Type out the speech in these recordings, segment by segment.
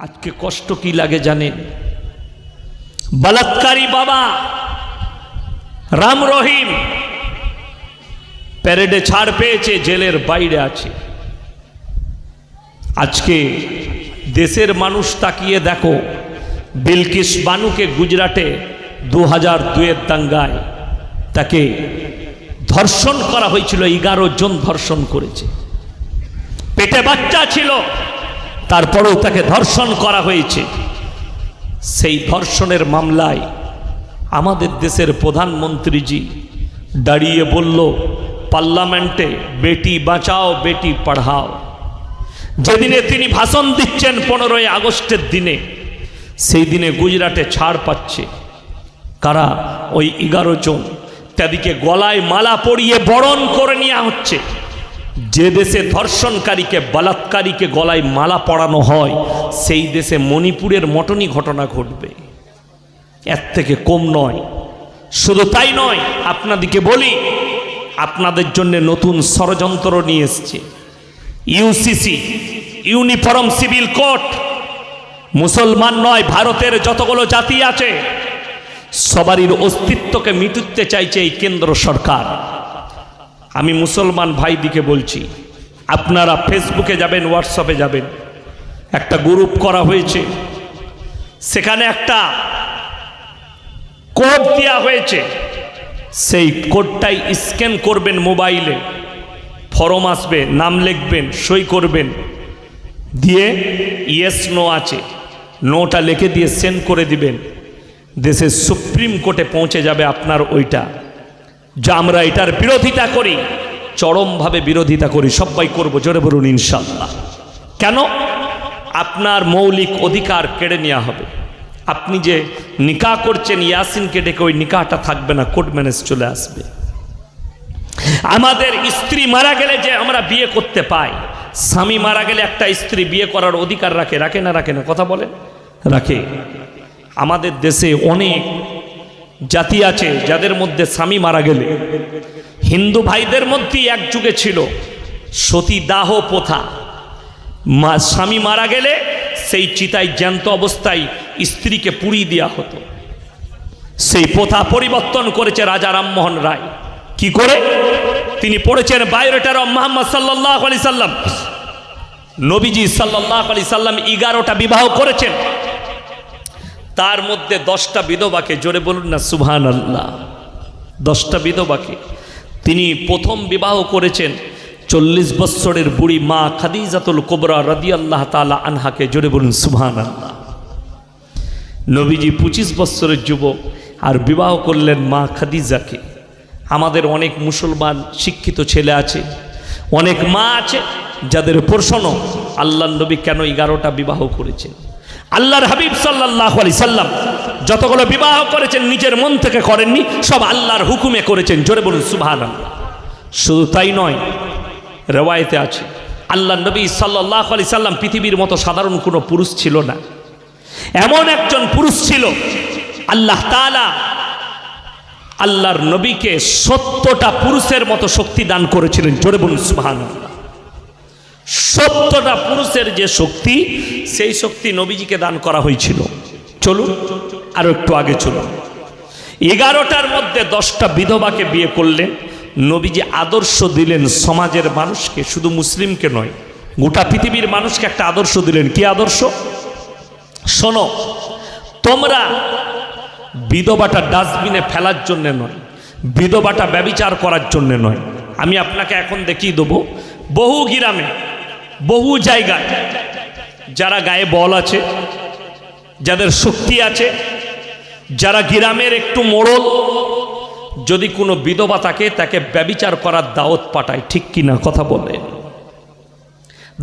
আজকে কষ্ট কি লাগে জানেন? বলাৎকারী বাবা, রাম রহিম, প্যারেডে ছাড় পেয়েছে, জেলের বাইরে আছে। আজকে দেশের মানুষ তাকিয়ে দেখো, বিলকিস বানুকে গুজরাটে দু হাজার দুয়ের দাঙ্গায় তাকে ধর্ষণ করা হয়েছিল, এগারো জন ধর্ষণ করেছে। পেটে বাচ্চা ছিল তারপরেও তাকে ধর্ষণ করা হয়েছে। সেই ধর্ষণের মামলায় আমাদের দেশের প্রধানমন্ত্রীজি দাঁড়িয়ে বলল, পার্লামেন্টে বেটি বাঁচাও, বেটি পড়াও। যেদিনে তিনি ভাষণ দিচ্ছেন পনেরোই আগস্টের দিনে, সেই দিনে গুজরাটে ছাড় পাচ্ছে। কারা? ওই এগারো জন। তাদেরকে গলায় মালা পরিয়ে বরণ করে নেওয়া হচ্ছে। যে দেশে ধর্ষণকারীকে, বলাৎকারীকে গলায় মালা পরানো হয়, সেই দেশে মণিপুরের মটনই ঘটনা ঘটবে। এর থেকে কম নয়। শুধু তাই নয়, আপনাদিকে বলি, আপনাদের জন্য নতুন ষড়যন্ত্র নিয়ে এসছে। ইউসিসি ইউনিফর্ম সিভিল কোর্ট মুসলমান নয়, ভারতের যতগুলো জাতি আছে সবারই অস্তিত্বকে মিটুতে চাইছে এই কেন্দ্র সরকার। আমি মুসলমান ভাইদিকে বলছি, আপনারা ফেসবুকে যাবেন হোয়াটসঅ্যাপে যাবেন। একটা গ্রুপ করা হয়েছে। সেখানে একটা কোড দেওয়া হয়েছে। সেই কোডটাই স্ক্যান করবেন মোবাইলে। ফরম আসবে, নাম লিখবেন, সই করবেন। দিয়ে ইয়েস, নো আছে। নোটা লিখে দিয়ে সেন্ড করে দিবেন। দেশের সুপ্রিম কোর্টে পৌঁছে যাবে আপনার ওইটা। যা আমরা এটার বিরোধিতা করি, চরমভাবে বিরোধিতা করি সবাই করব, জোরে বলুন ইনশাল্লাহ কেন? আপনার মৌলিক অধিকার কেড়ে নেওয়া হবে। আপনি যে নিকা করছেন, ইয়াসিনকে ডেকে ওই নিকাটা থাকবে না, কোর্ট ম্যানেজ চলে আসবে। আমাদের স্ত্রী মারা গেলে যে আমরা বিয়ে করতে পাই, স্বামী মারা গেলে একটা স্ত্রী বিয়ে করার অধিকার রাখে রাখে না রাখে না, কথা বলে রাখে। আমাদের দেশে অনেক জাতি আছে যাদের মধ্যে স্বামী মারা গেলে। হিন্দু ভাইদের মধ্যেই এক যুগে ছিল সতীদাহ প্রথা। মা, স্বামী মারা গেলে সেই চিতায় জ্যান্ত অবস্থায় স্ত্রীকে পুড়িয়ে দেওয়া হতো। সেই প্রথা পরিবর্তন করেছে রাজা রামমোহন রায়। কি করে? তিনি পড়েছেন বায়োরেটার মোহাম্মদ সাল্লাহ আলি সাল্লাম। নবীজি সাল্লাহ আলি সাল্লাম এগারোটা বিবাহ করেছেন। তার মধ্যে দশটা বিধবাকে, জোরে বলুন না সুবহান আল্লাহ দশটা বিধবাকে। তিনি প্রথম বিবাহ করেছেন চল্লিশ বৎসরের বুড়ি মা খাদিজাতুল কোবরা রাদি আল্লাহ তালা আনহাকে, জোরে বলুন সুবহান আল্লাহ নবীজি পঁচিশ বৎসরের যুবক আর বিবাহ করলেন মা খাদিজাকে। আমাদের অনেক মুসলমান শিক্ষিত ছেলে আছে, অনেক মা আছে, যাদের প্রশ্ন আল্লাহ নবী কেন এগারোটা বিবাহ করেছেন? আল্লাহর হাবিব সাল্লাহ আলি সাল্লাম যতগুলো বিবাহ করেছেন, নিজের মন থেকে করেননি, সব আল্লাহর হুকুমে করেছেন। জোরে বলুন সুভান শুধু তাই নয়, রেওয়ায়তে আছে। আল্লাহ নবী সাল্লাহ আলি সাল্লাম পৃথিবীর মতো সাধারণ কোনো পুরুষ ছিল না। এমন একজন পুরুষ ছিল, আল্লাহ তালা আল্লাহর নবীকে সত্যটা পুরুষের মতো শক্তি দান করেছিলেন। জোরে বলুন সুভান সত্যটা পুরুষের যে শক্তি, সেই শক্তি নবীজিকে দান করা হয়েছিল। চলুন, আরও একটু আগে চলুন। এগারোটার মধ্যে দশটা বিধবাকে বিয়ে করলেন। নবীজি আদর্শ দিলেন সমাজের মানুষকে, শুধু মুসলিমকে নয়, গোটা পৃথিবীর মানুষকে একটা আদর্শ দিলেন। কি আদর্শ? শোনো, তোমরা বিধবাটা ডাস্টবিনে ফেলার জন্যে নয়, বিধবাটা ব্যবিচার করার জন্যে নয়। আমি আপনাকে এখন দেখিয়ে দেবো, বহু গ্রামে বহু জায়গায় যারা গায়ে বল আছে, যাদের শক্তি আছে, যারা গ্রামের একটু মোড়ল, যদি কোনো বিধবা থাকে তাকে ব্যবিচার করার দাওয়াত পাঠায়, ঠিক কিনা কথা বলে?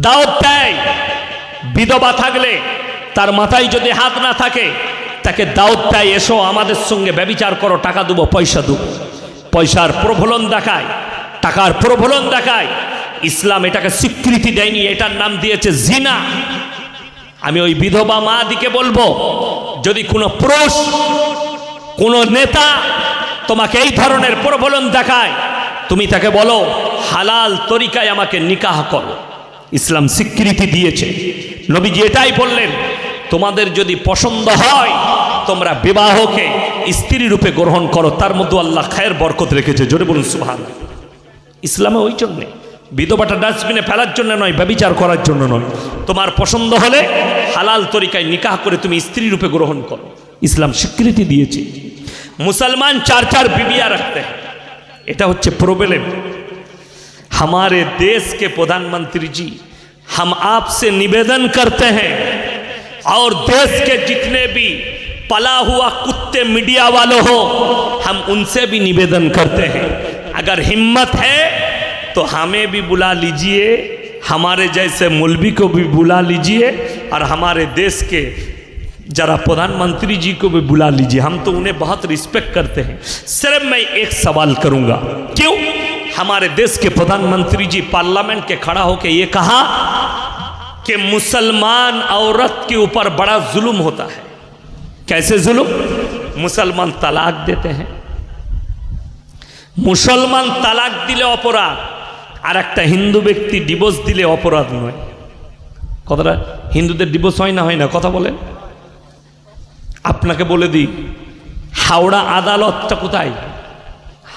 দাওয়াত দেয়, বিধবা থাকলে তার মাথায় যদি হাত না থাকে, তাকে দাওয়াত দেয়, এসো আমাদের সঙ্গে ব্যবিচার করো, টাকা দেবো, পয়সা দেবো। পয়সার প্রভলন দেখায়, টাকার প্রভলন দেখায় ইসলাম এটাকে স্বীকৃতি দেয়নি, এটার নাম দিয়েছে জিনা। আমি ওই বিধবা মা দিকে বলব, যদি কোনো পুরুষ, কোনো নেতা তোমাকে এই ধরনের প্রবলন দেখায়, তুমি তাকে বলো, হালাল তরিকায় আমাকে নিকাহ করো। ইসলাম স্বীকৃতি দিয়েছে। নবীজি এটাই বললেন, তোমাদের যদি পছন্দ হয়, তোমরা বিবাহকে স্ত্রী রূপে গ্রহণ করো, তার মধ্যে আল্লাহ খায়ের বরকত রেখেছে। জোরে বলুন সুবহান ইসলামে ওই জন্যে। বিধবাটা ডাস্টবিনে ফেলার জন্য নয় ব্যবিচার করার জন্য নয় তোমার পছন্দ হলে হালাল তরিকায় নিকাহ করে তুমি স্ত্রী রূপে গ্রহণ করো ইসলাম স্বীকৃতি দিয়েছে মুসলমান চার চার বিবিয়া রাখতে हैं। এটা হচ্ছে প্রবলেম हमारे देश के प्रधानमंत्री जी हम आपसे निवेदन करते हैं और देश के जितने भी पला हुआ कुत्ते मीडिया वाले हो हम उनसे भी निवेदन करते हैं अगर हिम्मत है तो हमें भी बुला लीजिए, हमारे जैसे मौलवी को भी बुला लीजिए और हमारे देश के जरा प्रधानमंत्री जी को भी बुला लीजिए। हम तो उन्हें बहुत रिस्पेक्ट करते हैं। सिर्फ़ मैं एक सवाल करूँगा, क्यों? हमारे देश के प्रधानमंत्री जी पार्लियामेंट के खड़ा होकर ये कहा कि मुसलमान औरत के ऊपर बड़ा जुल्म होता है। कैसे जुल्म? मुसलमान तलाक देते हैं। मुसलमान तलाक दिले अपराध। আর একটা হিন্দু ব্যক্তি ডিভোর্স দিলে অপরাধ নয়। কথাটা হিন্দুদের ডিভোর্স হয় না হয় না, কথা বলেন। আপনাকে বলে দিই, হাওড়া আদালতটা কোথায়?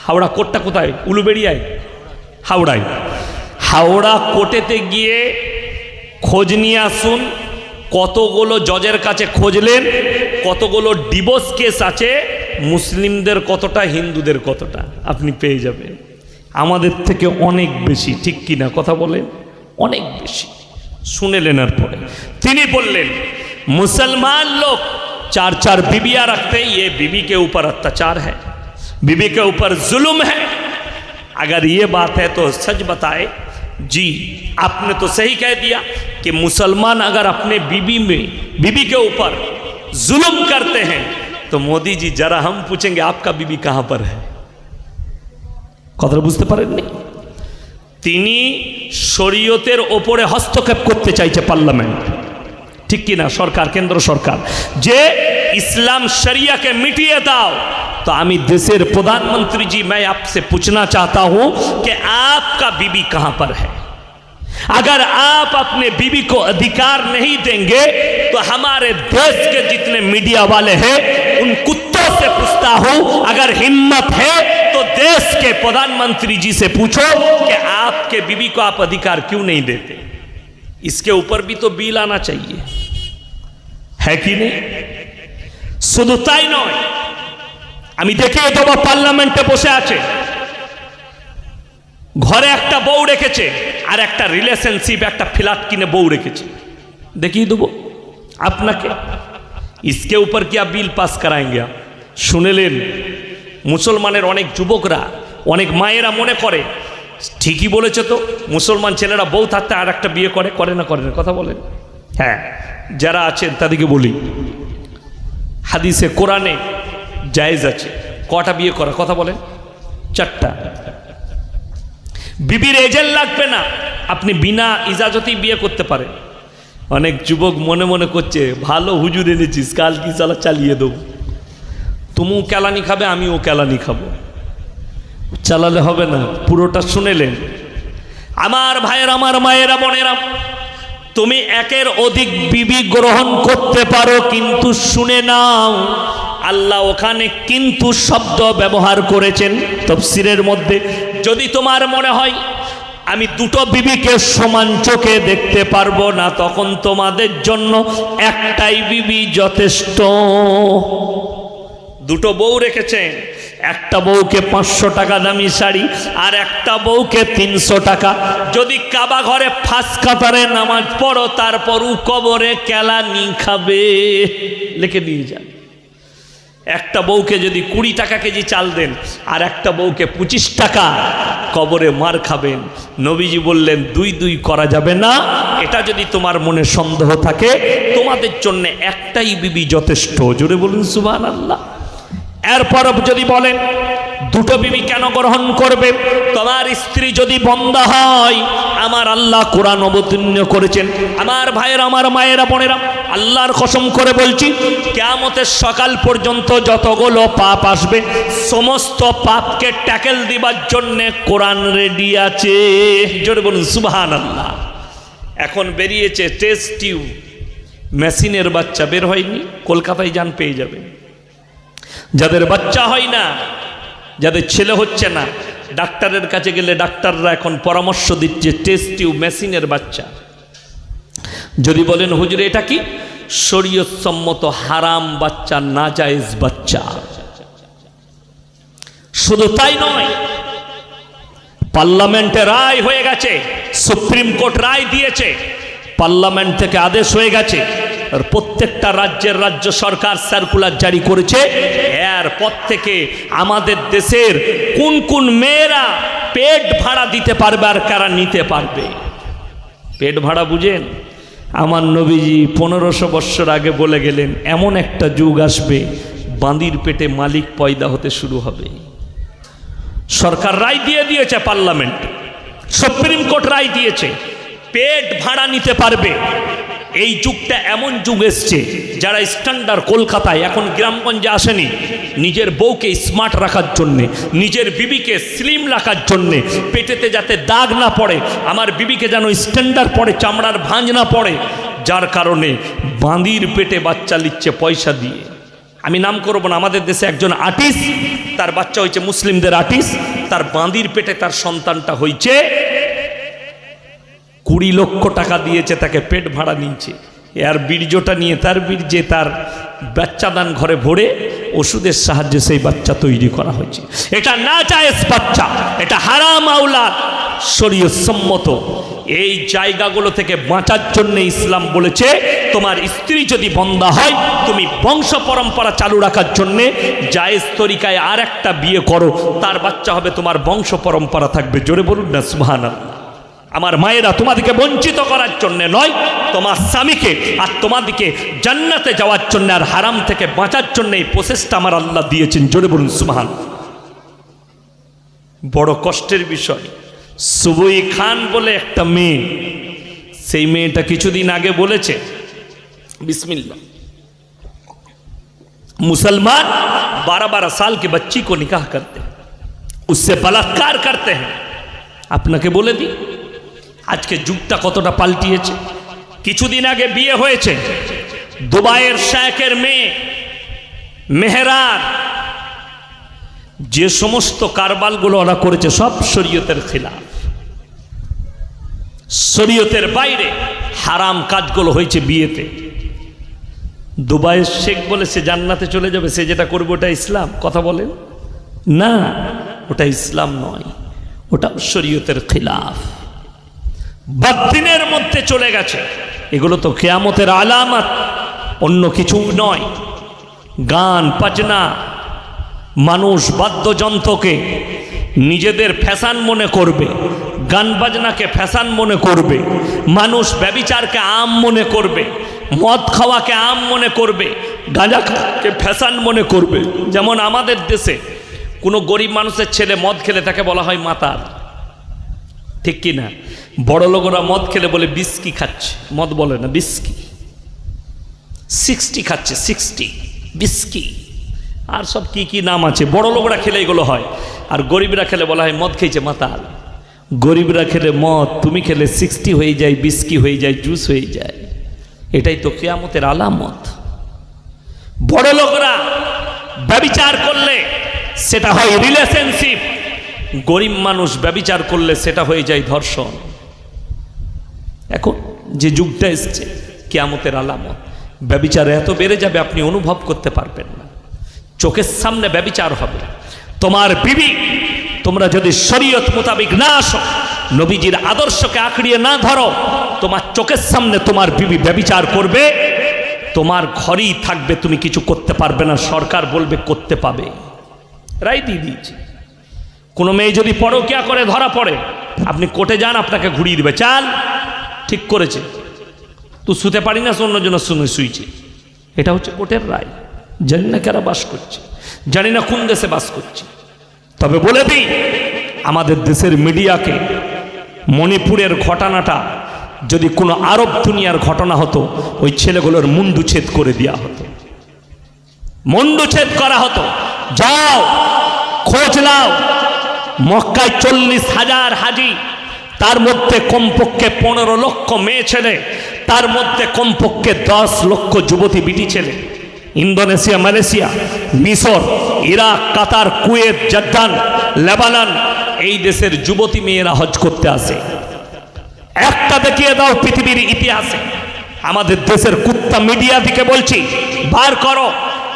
হাওড়া কোর্টটা কোথায়? উলুবেড়িয়ায়? হাওড়ায়। হাওড়া কোর্টেতে গিয়ে খোঁজ নিয়ে আসুন, কতগুলো জজের কাছে খোঁজলেন, কতগুলো ডিভোর্স কেস আছে, মুসলিমদের কতটা, হিন্দুদের কতটা, আপনি পেয়ে যাবেন। আমাদের থেকে অনেক বেশি ঠিক কিনা কথা বলেন অনেক বেশি শুনেলেন আর পরে তিনি বললেন मुसलमान लोग चार चार बीबियां रखते हैं ये बीबी के ऊपर अत्याचार है बीबी के ऊपर जुल्म है अगर ये बात है तो सच बताए जी आपने तो सही कह दिया कि मुसलमान अगर अपने बीबी में बीबी के ऊपर जुल्म करते हैं तो मोदी जी जरा हम पूछेंगे आपका बीबी कहाँ पर है কথাটা বুঝতে পারেননি তিনি শরীয়তের ওপরে হস্তক্ষেপ করতে চাইছে পার্লামেন্ট ঠিক কিনা সরকার কেন্দ্র সরকার যে ইসলাম शरिया मिटिए दाओ तो आमी देशेर प्रधानमंत्री जी मैं आपसे पूछना चाहता हूं कि आपका बीबी कहां पर है अगर आप अपने बीबी को अधिकार नहीं देंगे तो हमारे देश के जितने मीडिया वाले हैं उन कुत्तों से पूछता हूं अगर हिम्मत है तो देश के प्रधानमंत्री जी से पूछो कि आपके बीबी को आप अधिकार क्यों नहीं देते इसके ऊपर भी तो बिल आना चाहिए है कि नहीं শুধু তাই নয় আমি দেখিয়ে দেবো পার্লামেন্টে বসে আছে ঘরে একটা বউ রেখেছে আর একটা রিলেশনশিপ একটা ফ্ল্যাট কিনে বউ রেখেছে দেখিয়ে দেবো আপনাকে इसके ऊपर क्या बिल पास कराएंगे आप শুনেলেন মুসলমানের অনেক যুবকরা, অনেক মায়েরা মনে করে, ঠিকই বলেছে তো, মুসলমান ছেলেরা বউ থাকতে আর একটা বিয়ে করে করে না করে না, কথা বলেন। হ্যাঁ যারা আছেন তাদেরকে বলি, হাদিসে, কোরআনে জায়েজ আছে, কটা বিয়ে করা, কথা বলেন, চারটা। বিবির এজেন্ট লাগবে না, আপনি বিনা ইজাজতেই বিয়ে করতে পারেন। অনেক যুবক মনে মনে করছে, ভালো হুজুর এনেছিস, কাল কি চালা চালিয়ে দেবো? তুমিও কেলানি খাবে, আমিও কেলানি খাব। চালালে হবে না, পুরোটা শুনেলেন আমার ভাইয়ের, আমার মায়েরা, বোনেরা, তুমি একের অধিক বিবি গ্রহণ করতে পারো, কিন্তু শুনে নাও, আল্লাহ ওখানে কিন্তু শব্দ ব্যবহার করেছেন তফসিরের মধ্যে। যদি তোমার মনে হয়, আমি দুটো বিবিকে সমান চোখে দেখতে পারব না, তখন তোমাদের জন্য একটাই বিবি যথেষ্ট। দুটো বউ রেখেছেন। একটা বউকে পাঁচশো টাকা দামি শাড়ি আর একটা বউকে তিনশো টাকা। যদি কাবা ঘরে ফাঁস কাতারে নামাজ পড়ো, তারপর উ কবরে কেলানি খাবে। লিখে দিয়ে যান। একটা বউকে যদি কুড়ি টাকা কেজি চাল দেন আর একটা বউকে পঁচিশ টাকা কবরে মার খাবেন, নবীজি বললেন, দুই দুই করা যাবে না। এটা যদি তোমার মনে সন্দেহ থাকে, তোমাদের জন্য একটাই বিবি যথেষ্ট। জোরে বলুন সুবান আল্লাহ এরপর যদি বলেন, দুটো বিবি কেন গ্রহণ করবে? তোমার স্ত্রী যদি বন্ধ হয়, আমার আল্লাহ কোরআন অবতীর্ণ করেছেন। আমার ভাইয়ের, আমার মায়েরা, বোনেরা, আল্লাহর কসম করে বলছি, কেয়ামতের সকাল পর্যন্ত যতগুলো পাপ আসবে, সমস্ত পাপকে ট্যাকেল দিবার জন্যে কোরআন রেডি আছে। জোরে বলুন সুবহান আল্লাহ এখন বেরিয়েছে টেস্ট টিউব। মেশিনের বাচ্চা বের হয়নি, কলকাতায় যান পেয়ে যাবেন। যাদের বাচ্চা হয় না, যাদের ছেলে হচ্ছে না, ডাক্তারের কাছে গেলে ডাক্তাররা এখন পরামর্শ দিচ্ছে টেস্ট মেশিনের বাচ্চা। যদি বলেন, হুজুর, এটা কি? শরীয়তসম্মত হারাম বাচ্চা, নাজায়েজ বাচ্চা। শুধু তাই নয়, পার্লামেন্টে রায় হয়ে গেছে, সুপ্রিম কোর্ট রায় দিয়েছে, পার্লামেন্ট থেকে আদেশ হয়ে গেছে প্রত্যেকটা রাজ্যের রাজ্য সরকার সার্কুলার জারি করেছে। এরপর থেকে আমাদের দেশের কোন কোন মেয়েরা পেট ভাড়া দিতে পারবে আর কারা নিতে পারবে? পেট ভাড়া বুঝেন? আমার নবীজি পনেরোশো বৎসর আগে বলে গেলেন, এমন একটা যুগ আসবে, বাঁদির পেটে মালিক পয়দা হতে শুরু হবে। সরকার রায় দিয়ে দিয়েছে পার্লামেন্ট, সুপ্রিম কোর্ট রায় দিয়েছে, পেট ভাড়া নিতে পারবে। এই যুগটা এমন যুগ এসছে, যারা স্ট্যান্ডার্ড কলকাতায় এখন গ্রামগঞ্জে আসেনি, নিজের বউকে স্মার্ট রাখার জন্যে, নিজের বিবিকে স্লিম রাখার জন্যে, পেটেতে যাতে দাগ না পড়ে, আমার বিবিকে যেন স্ট্যান্ডার্ড পড়ে, চামড়ার ভাঁজ না পড়ে, যার কারণে বাঁদির পেটে বাচ্চা লিচ্ছে পয়সা দিয়ে। আমি নাম করব না, আমাদের দেশে একজন আর্টিস্ট তার বাচ্চা হয়েছে মুসলিমদের আর্টিস্ট তার বাঁদির পেটে তার সন্তানটা হয়েছে কুড়ি লক্ষ টাকা দিয়েছে, তাকে পেট ভাড়া নিয়েছে। আর বীর্যটা নিয়ে তার বীর্যে তার বাচ্চাদান ঘরে ভরে ওষুধের সাহায্যে সেই বাচ্চা তৈরি করা হয়েছে। এটা না চায়েস বাচ্চা, এটা হারাম আউলা, শরীয় সম্মত। এই জায়গাগুলো থেকে বাঁচার জন্য ইসলাম বলেছে, তোমার স্ত্রী যদি বন্ধা হয়, তুমি বংশ পরম্পরা চালু রাখার জন্যে জায়েজ তরিকায় আর একটা বিয়ে করো, তার বাচ্চা হবে তোমার বংশ পরম্পরা থাকবে। জোরে বলুন না সুহান আমার মায়েরা তোমাদেরকে বঞ্চিত করার জন্য নয় তোমার স্বামীকে আর তোমাদেরকে জান্নাতে যাওয়ার জন্য আর হারাম থেকে বাঁচার জন্য এই প্রসেসটা আমার আল্লাহ দিয়েছেন জোরে বলুন সুবহান বড় কষ্টের বিষয় সুবই খান বলে একটা মেয়ে সেই মেয়েটা কিছুদিন আগে বলেছে बिस्मिल्लाह मुसलमान बारह बारह साल के बच्ची को निकाह करते हैं उससे बलात्कार करते हैं আপনাকে বলে দিই আজকে যুগটা কতটা পাল্টিয়েছে? কিছুদিন আগে বিয়ে হয়েছে। দুবাইয়ের শেখের মেয়ে, মেহরার। যে সমস্ত কারবালগুলো ওরা করেছে, সব শরীয়তের খিলাফ। শরীয়তের বাইরে হারাম কাজগুলো হয়েছে বিয়েতে। দুবাইয়ের শেখ বলে সে জান্নাতে চলে যাবে, সে যেটা করবে ওটা ইসলাম। কথা বলেন? না, ওটা ইসলাম নয়, ওটা শরীয়তের খিলাফ। বাদ্দিনের মধ্যে চলে গেছে। এগুলো তো কেয়ামতের আলামত, অন্য কিছু নয়। গান, বাজনা, মানুষ বাদ্যযন্ত্রকে নিজেদের ফ্যাশন মনে করবে, গান বাজনাকে ফ্যাশান মনে করবে, মানুষ ব্যবিচারকে আম মনে করবে, মদ খাওয়াকে আম মনে করবে, গাঁজা খাওয়াকে ফ্যাশান মনে করবে। যেমন আমাদের দেশে কোনো গরিব মানুষের ছেলে মদ খেলে তাকে বলা হয় মাতাল। ঠিক কি না? বড় লোকরা মদ খেলে বলে বিস্কি খাচ্ছে। মদ বলে না, বিস্কি। সিক্সটি খাচ্ছে, সিক্সটি। বিস্কি। আর সব কি কি নাম আছে? বড় লোকরা খেলে এগুলো হয়। আর গরিবরা খেলে বলা হয় মদ খেয়েছে মাতাল। গরিবরা খেলে মদ, তুমি খেলে সিক্সটি হয়ে যায়, বিস্কি হয়ে যায়, জুস হয়ে যায়। এটাই তো কেয়ামতের আলামত। বড় লোকরা ব্যবিচার করলে সেটা হয় রিলেশনশিপ গরিব মানুষ ব্যবিচার করলে সেটা হয়ে যায় ধর্ষণ। এখন যে যুগটা এসছে, কেয়ামতের আলামত, ব্যবিচার এত বেড়ে যাবে, আপনি অনুভব করতে পারবেন না। চোখের সামনে ব্যবিচার হবে। তোমার বিবি, তোমরা যদি শরীয়ত মোতাবিক না আসো, নবীজির আদর্শকে আঁকড়িয়ে না ধরো, তোমার চোখের সামনে তোমার বিবি ব্যবিচার করবে, তোমার ঘরেই থাকবে, তুমি কিছু করতে পারবে না, সরকার বলবে করতে পাবে। রাই দিয়ে দিয়েছে। কোনো মেয়ে যদি পড়ো পরকিয়া করে, ধরা পড়ে, আপনি কোর্টে যান, আপনাকে ঘুরিয়ে দিবে। চাল ঠিক করেছে। তুই শুতে পারি না, অন্যজনের শুনে শুইছে। এটা হচ্ছে কোর্টের রায়। জানি না কারা বাস করছে। জানি না কোন দেশে বাস করছে। তবে বলে দিই, আমাদের দেশের মিডিয়াকে মণিপুরের ঘটনাটা যদি কোনো আরব দুনিয়ার ঘটনা হতো, ওই ছেলেগুলোর মুন্ডুচ্ছেদ করে দেওয়া হতো। মুন্ডুচ্ছেদ করা হতো। যাও, খোঁজ নাও। মক্কায় চল্লিশ হাজার হাজি, তার মধ্যে কমপক্ষে পনেরো লক্ষ মেয়ে ছেলে, তার মধ্যে কমপক্ষে দশ লক্ষ যুবতী বিটি ছেলে। ইন্দোনেশিয়া, মালয়েশিয়া, মিশর, Iraq, Qatar, Kuwait, Jordan, Lebanon, এই দেশের যুবতী মেয়েরা হজ করতে আসে। একটা দেখিয়ে দাও পৃথিবীর ইতিহাসে। আমাদের দেশের কুত্তা মিডিয়া দিকে বলছি, বার করো।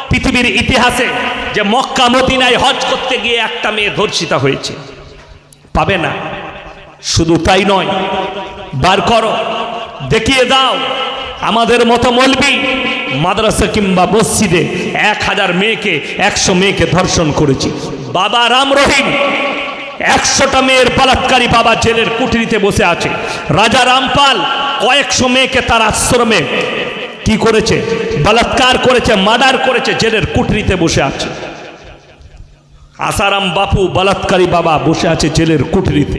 পৃথিবীর ইতিহাসে যে মক্কা মদিনায় হজ করতে গিয়ে একটা মেয়ে ধর্ষিতা হয়েছে। পাবে না। শুধু তাই নয়, বার করো, দেখিয়ে দাও, আমাদের মতো মলবি মাদ্রাসা কিংবা মসজিদে এক হাজার মেয়েকে, একশো মেয়েকে ধর্ষণ করেছি। বাবা রাম রহিম, একশোটা মেয়ের বলাৎকারী বাবা জেলের কুঠরিতে বসে আছে। রাজা রামপাল, কয়েকশো মেয়েকে তার আশ্রমে কি করেছে? বলাৎকার করেছে, মার্ডার করেছে, জেলের কুটরিতে বসে আছে। আসারাম বাপু বলাৎকারী বাবা বসে আছে জেলের কুঠরিতে।